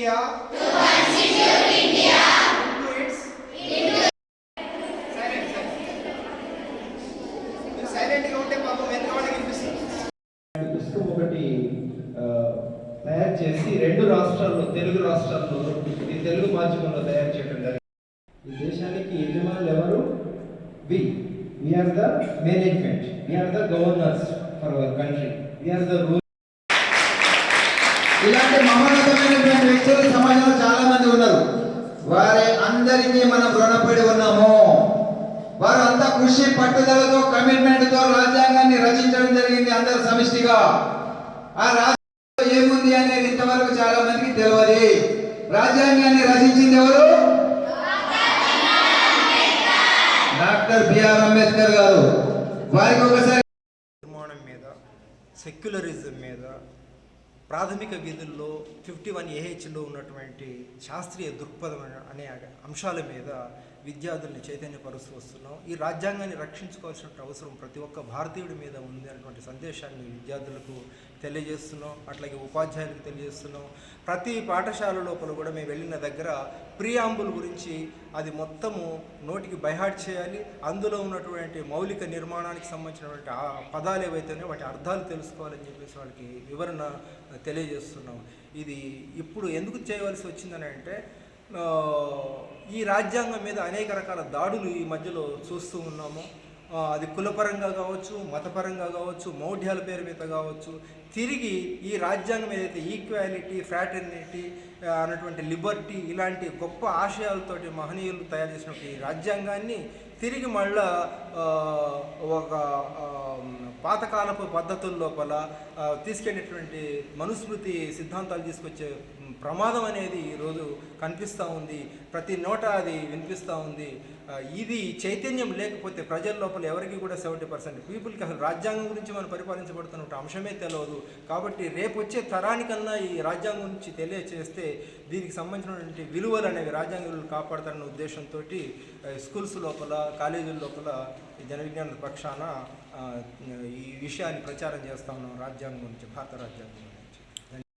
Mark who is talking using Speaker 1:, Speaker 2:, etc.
Speaker 1: India. To constitute India. సైలెంట్గా
Speaker 2: పుస్తకం ఒకటి తయారు చేసి రెండు రాష్ట్రాల్లో తెలుగు రాష్ట్రాల్లో ఈ తెలుగు మాధ్యమంలో తయారు చేయడం జరిగింది. ఈ దేశానికి యజమానులు ఎవరు? We. We are the management. We are the governors for our country. We are the rule
Speaker 3: అందరికీ మనం రుణపడి ఉన్నాము. వారు అంతా కృషి పట్టుదలతో కమిట్మెంట్తో రాజ్యాంగాన్ని రచించడం జరిగింది అందరు సమిష్టిగా. ఆ రాజ్యాంగంలో ఏముంది అనేది ఇంతవరకు చాలా మందికి తెలియదు. రాజ్యాంగాన్ని రచించింది ఎవరు? డాక్టర్ బిఆర్ అంబేద్కర్ గారు. వారికి ఒకసారి
Speaker 4: నిర్మాణం మీద సెక్యులరిజం మీద ప్రాథమిక విధుల్లో ఫిఫ్టీ వన్ ఏహెచ్లో ఉన్నటువంటి శాస్త్రీయ దృక్పథం అనే అంశాల మీద విద్యార్థుల్ని చైతన్యపరుస్తూ వస్తున్నాం. ఈ రాజ్యాంగాన్ని రక్షించుకోవాల్సిన అవసరం ప్రతి ఒక్క భారతీయుడి మీద ఉంది అనేటువంటి సందేశాన్ని విద్యార్థులకు తెలియజేస్తున్నాం. అట్లాగే ఉపాధ్యాయులకు తెలియజేస్తున్నాం. ప్రతి పాఠశాల లోపల కూడా మేము వెళ్ళిన దగ్గర ప్రియాంబుల్ గురించి అది మొత్తము నోటికి బైహార్ట్ చేయాలి. అందులో ఉన్నటువంటి మౌలిక నిర్మాణానికి సంబంధించినటువంటి ఆ పదాలు ఏవైతేనే వాటి అర్థాలు తెలుసుకోవాలని చెప్పేసి వాళ్ళకి వివరణ తెలియజేస్తున్నాం. ఇది ఇప్పుడు ఎందుకు చేయవలసి వచ్చిందని అంటే ఈ రాజ్యాంగం మీద అనేక రకాల దాడులు ఈ మధ్యలో చూస్తూ ఉన్నాము. అది కులపరంగా కావచ్చు మతపరంగా కావచ్చు మౌఢ్యాల పేరు మీద కావచ్చు. తిరిగి ఈ రాజ్యాంగం ఏదైతే ఈక్వాలిటీ ఫ్రాటర్నిటీ అన్నటువంటి లిబర్టీ ఇలాంటి గొప్ప ఆశయాలతోటి మహనీయులు తయారు చేసినటువంటి ఈ రాజ్యాంగాన్ని తిరిగి మళ్ళా ఒక పాతకాలపు పద్ధతుల లోపల ఆ, తీసుకెళ్ళేటువంటి మనుస్మృతి సిద్ధాంతాలు తీసుకొచ్చే ప్రమాదం అనేది ఈరోజు కనిపిస్తూ ఉంది. ప్రతి నోట అది వినిపిస్తూ ఉంది. ఇది చైతన్యం లేకపోతే ప్రజల లోపల ఎవరికి కూడా సెవెంటీ పర్సెంట్ పీపుల్కి అసలు రాజ్యాంగం గురించి మనం పరిపాలించబడుతున్న అంశమే తెలియదు కాబట్టి రేపు వచ్చే తరానికన్నా ఈ రాజ్యాంగం గురించి తెలియచేస్తే దీనికి సంబంధించినటువంటి విలువలు అనేవి రాజ్యాంగ విలువలు కాపాడతారన్న ఉద్దేశంతో స్కూల్స్ లోపల కాలేజీల లోపల జన విజ్ఞాన పక్షాన ఈ విషయాన్ని ప్రచారం చేస్తా ఉన్నాం. రాజ్యాంగం గురించి భారత రాజ్యాంగం గురించి.